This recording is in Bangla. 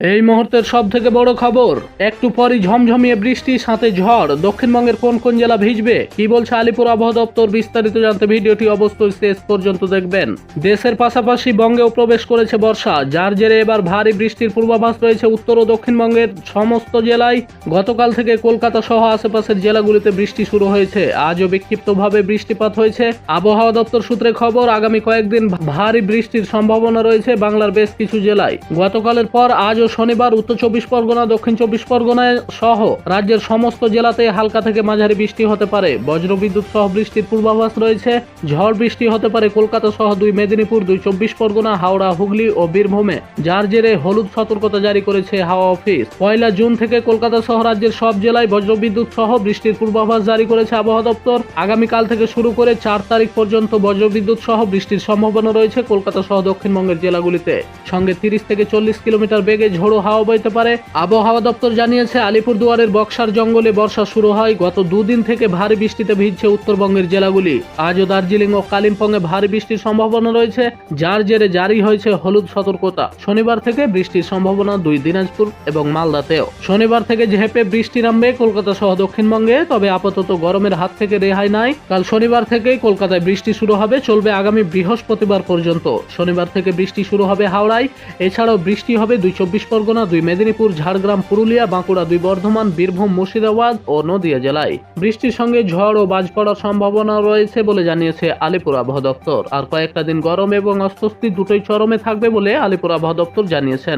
এই মুহূর্তের সব থেকে বড় খবর, একটু পরই ঝমঝমিয়ে বৃষ্টি সাথে ঝড়। দক্ষিণবঙ্গের কোন কোন জেলা ভিজবে? কি বলছে আলিপুর আবহাওয়া দপ্তর? বিস্তারিত জানতে ভিডিওটি অবশ্যই শেষ পর্যন্ত দেখবেন। দেশের পাশাপাশি বঙ্গেও প্রবেশ করেছে বর্ষা, যার জেরে এবার ভারী বৃষ্টির পূর্বাভাস রয়েছে উত্তর ও দক্ষিণবঙ্গের সমস্ত জেলায়। গতকাল থেকে কলকাতা সহ আশেপাশের জেলাগুলিতে বৃষ্টি শুরু হয়েছে। আজও বিক্ষিপ্তভাবে বৃষ্টিপাত হয়েছে। আবহাওয়া দপ্তর সূত্রে খবর, আগামী কয়েকদিন ভারী বৃষ্টির সম্ভাবনা রয়েছে বাংলার বেশ কিছু জেলায়। গতকালের পর আজও শনিবার উত্তর চব্বিশ পরগনা, দক্ষিণ চব্বিশ পরগনায় সহ রাজ্যের সমস্ত জেলাতে হালকা থেকে মাঝারি বৃষ্টি হতে পারে। বজ্রবিদ্যুৎ সহ বৃষ্টির পূর্বাভাস রয়েছে। ঝড় বৃষ্টি হতে পারে কলকাতা সহ দুই মেদিনীপুর, দুই চব্বিশ পরগনা, হাওড়া, হুগলি ও বীরভূমে। যার জেরে হলুদ সতর্কতা জারি করেছে হাওয়া অফিস। পয়লা জুন থেকে কলকাতা সহ রাজ্যের সব জেলায় বজ্রবিদ্যুৎ সহ বৃষ্টির পূর্বাভাস জারি করেছে আবহাওয়া দপ্তর। আগামীকাল থেকে শুরু করে চার তারিখ পর্যন্ত বজ্রবিদ্যুৎ সহ বৃষ্টির সম্ভাবনা রয়েছে কলকাতা সহ দক্ষিণবঙ্গের জেলাগুলিতে। সঙ্গে তিরিশ থেকে চল্লিশ কিলোমিটার বেগে ঝোড়ো হাওয়া বইতে পারে। আবহাওয়া দপ্তর জানিয়েছে, আলিপুরদুয়ারের বক্সার জঙ্গলে বর্ষা শুরু হয় গত দুদিন থেকে ভারী বৃষ্টিতে ভিজছে উত্তরবঙ্গের জেলাগুলি। আজও দার্জিলিং ও কালিম্পংয়ে ভারী বৃষ্টির সম্ভাবনা রয়েছে, যার জেরে জারি হয়েছে হলুদ সতর্কতা। শনিবার থেকে বৃষ্টির সম্ভাবনা দুই দিনাজপুর এবং মালদাতেও। শনিবার থেকে ঝেপে বৃষ্টি নামবে কলকাতা সহ দক্ষিণবঙ্গে, তবে আপাতত গরমের হাত থেকে রেহাই নাই। কাল শনিবার থেকেই কলকাতায় বৃষ্টি শুরু হবে, চলবে আগামী বৃহস্পতিবার পর্যন্ত। শনিবার থেকে বৃষ্টি শুরু হবে হাওড়ায়, এছাড়াও বৃষ্টি হবে দুই চব্বিশ পরগনা দুই মেদিনীপুর, ঝাড়গ্রাম, পুরুলিয়া, বাঁকুড়া, দুই বর্ধমান, বীরভূম, মুর্শিদাবাদ ও নদিয়া জেলায়। বৃষ্টির সঙ্গে ঝড় ও বাজ পড়ার সম্ভাবনা রয়েছে বলে জানিয়েছে আলিপুর আবহাওয়া দপ্তর। আর কয়েকটা দিন গরম এবং অস্বস্তি দুটোই চরমে থাকবে বলে আলিপুর আবহাওয়া দপ্তর জানিয়েছেন।